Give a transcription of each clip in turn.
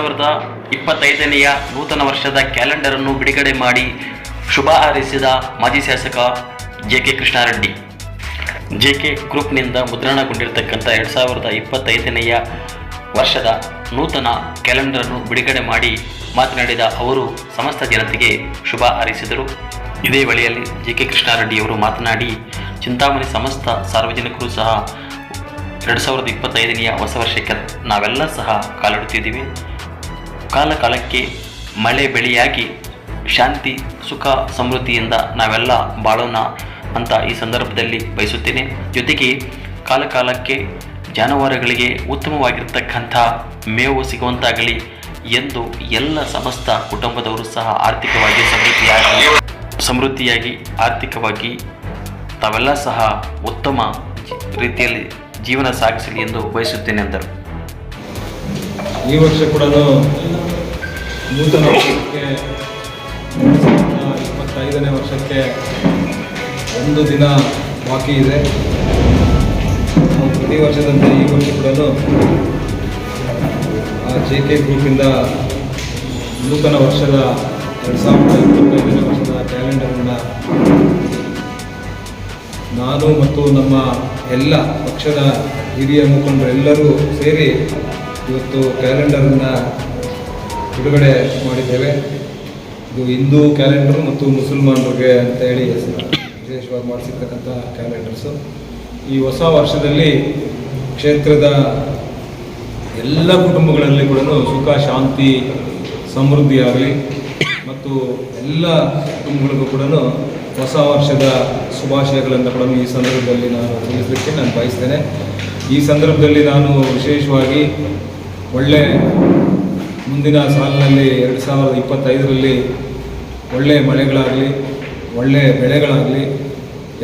ಸಾವಿರದ ಇಪ್ಪತ್ತೈದನೆಯ ನೂತನ ವರ್ಷದ ಕ್ಯಾಲೆಂಡರ್ ಅನ್ನು ಬಿಡುಗಡೆ ಮಾಡಿ ಶುಭ ಹಾರೈಸಿದ ಮಾಜಿ ಶಾಸಕ J K Krishnareddy. J K ಗ್ರೂಪ್ನಿಂದ ಮುದ್ರಣಗೊಂಡಿರತಕ್ಕಂಥ ಎರಡು ಸಾವಿರದ ಇಪ್ಪತ್ತೈದನೆಯ ವರ್ಷದ ನೂತನ ಕ್ಯಾಲೆಂಡರ್ ಅನ್ನು ಬಿಡುಗಡೆ ಮಾಡಿ ಮಾತನಾಡಿದ ಅವರು, ಸಮಸ್ತ ಜನತೆಗೆ ಶುಭ ಹಾರೈಸಿದರು. ಇದೇ ವೇಳೆಯಲ್ಲಿ ಜೆ ಕೆ ಕೃಷ್ಣಾರೆಡ್ಡಿಯವರು ಮಾತನಾಡಿ, ಚಿಂತಾಮಣಿ ಸಮಸ್ತ ಸಾರ್ವಜನಿಕರು ಸಹ ಎರಡು ಸಾವಿರದ ಇಪ್ಪತ್ತೈದನೆಯ ಹೊಸ ವರ್ಷಕ್ಕೆ ನಾವೆಲ್ಲ ಸಹ ಕಾಲಿಡುತ್ತಿದ್ದೀವಿ. ಕಾಲ ಕಾಲಕ್ಕೆ ಮಳೆ ಬೆಳೆಯಾಗಿ ಶಾಂತಿ, ಸುಖ, ಸಮೃದ್ಧಿಯಿಂದ ನಾವೆಲ್ಲ ಬಾಳೋಣ ಅಂತ ಈ ಸಂದರ್ಭದಲ್ಲಿ ಬಯಸುತ್ತೇನೆ. ಜೊತೆಗೆ ಕಾಲಕಾಲಕ್ಕೆ ಜಾನುವಾರುಗಳಿಗೆ ಉತ್ತಮವಾಗಿರ್ತಕ್ಕಂಥ ಮೇವು ಸಿಗುವಂತಾಗಲಿ ಎಂದು ಎಲ್ಲ ಸಮಸ್ತ ಕುಟುಂಬದವರು ಸಹ ಆರ್ಥಿಕವಾಗಿ ಸಮೃದ್ಧಿಯಾಗಿ ಸಮೃದ್ಧಿಯಾಗಿ, ಆರ್ಥಿಕವಾಗಿ ತಾವೆಲ್ಲ ಸಹ ಉತ್ತಮ ರೀತಿಯಲ್ಲಿ ಜೀವನ ಸಾಗಿಸಲಿ ಎಂದು ಬಯಸುತ್ತೇನೆ ಅಂದರು ಈ ವರ್ಷ ಕೂಡ ನೂತನ ವರ್ಷಕ್ಕೆ ಇಪ್ಪತ್ತೈದನೇ ವರ್ಷಕ್ಕೆ ಒಂದು ದಿನ ಬಾಕಿ ಇದೆ. ಪ್ರತಿ ವರ್ಷದಂತೆ ಈ ವರ್ಷ ಕೂಡ ಜೆ ಕೆ ಗ್ರೂಪಿಂದ ನೂತನ ವರ್ಷದ ಎರಡು ಸಾವಿರದ ಇಪ್ಪತ್ತೈದನೇ ವರ್ಷದ ಕ್ಯಾಲೆಂಡರನ್ನು ನಾನು ಮತ್ತು ನಮ್ಮ ಎಲ್ಲ ಪಕ್ಷದ ಹಿರಿಯ ಮುಖಂಡರೆಲ್ಲರೂ ಸೇರಿ ಇವತ್ತು ಕ್ಯಾಲೆಂಡರನ್ನು ಬಿಡುಗಡೆ ಮಾಡಿದ್ದೇವೆ. ಇದು ಹಿಂದೂ ಕ್ಯಾಲೆಂಡರ್ ಮತ್ತು ಮುಸಲ್ಮಾನರಿಗೆ ಅಂತ ಹೇಳಿ ವಿಶೇಷವಾಗಿ ಮಾಡಿಸಿರ್ತಕ್ಕಂಥ ಕ್ಯಾಲೆಂಡರ್ಸು. ಈ ಹೊಸ ವರ್ಷದಲ್ಲಿ ಕ್ಷೇತ್ರದ ಎಲ್ಲ ಕುಟುಂಬಗಳಲ್ಲಿ ಕೂಡ ಸುಖ, ಶಾಂತಿ, ಸಮೃದ್ಧಿ ಆಗಲಿ ಮತ್ತು ಎಲ್ಲ ಕುಟುಂಬಗಳಿಗೂ ಕೂಡ ಹೊಸ ವರ್ಷದ ಶುಭಾಶಯಗಳನ್ನು ಕೂಡ ಈ ಸಂದರ್ಭದಲ್ಲಿ ನಾನು ತಿಳಿಸಲಿಕ್ಕೆ ನಾನು ಬಯಸ್ತೇನೆ. ಈ ಸಂದರ್ಭದಲ್ಲಿ ನಾನು ವಿಶೇಷವಾಗಿ ಒಳ್ಳೆ ಮುಂದಿನ ಸಾಲಿನಲ್ಲಿ ಎರಡು ಸಾವಿರದ ಇಪ್ಪತ್ತೈದರಲ್ಲಿ ಒಳ್ಳೆ ಮಳೆಗಳಾಗಲಿ, ಒಳ್ಳೆ ಬೆಳೆಗಳಾಗಲಿ,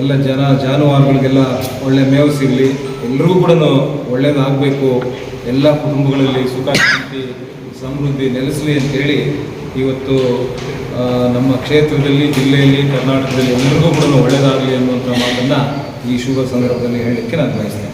ಎಲ್ಲ ಜನ ಜಾನುವಾರುಗಳಿಗೆಲ್ಲ ಒಳ್ಳೆ ಮೇವು ಸಿಗಲಿ ಎಲ್ಲರಿಗೂ ಕೂಡ ಒಳ್ಳೆಯದಾಗಬೇಕು ಎಲ್ಲ ಕುಟುಂಬಗಳಲ್ಲಿ ಸುಖ, ಶಾಂತಿ, ಸಮೃದ್ಧಿ ನೆಲೆಸಲಿ ಅಂತೇಳಿ ಇವತ್ತು ನಮ್ಮ ಕ್ಷೇತ್ರದಲ್ಲಿ, ಜಿಲ್ಲೆಯಲ್ಲಿ, ಕರ್ನಾಟಕದಲ್ಲಿ ಎಲ್ಲರಿಗೂ ಕೂಡ ಒಳ್ಳೆಯದಾಗಲಿ ಅನ್ನುವಂಥ ಮಾತನ್ನು ಈ ಶುಭ ಸಂದರ್ಭದಲ್ಲಿ ಹೇಳಲಿಕ್ಕೆ ನಾನು ಬಯಸ್ತೇನೆ.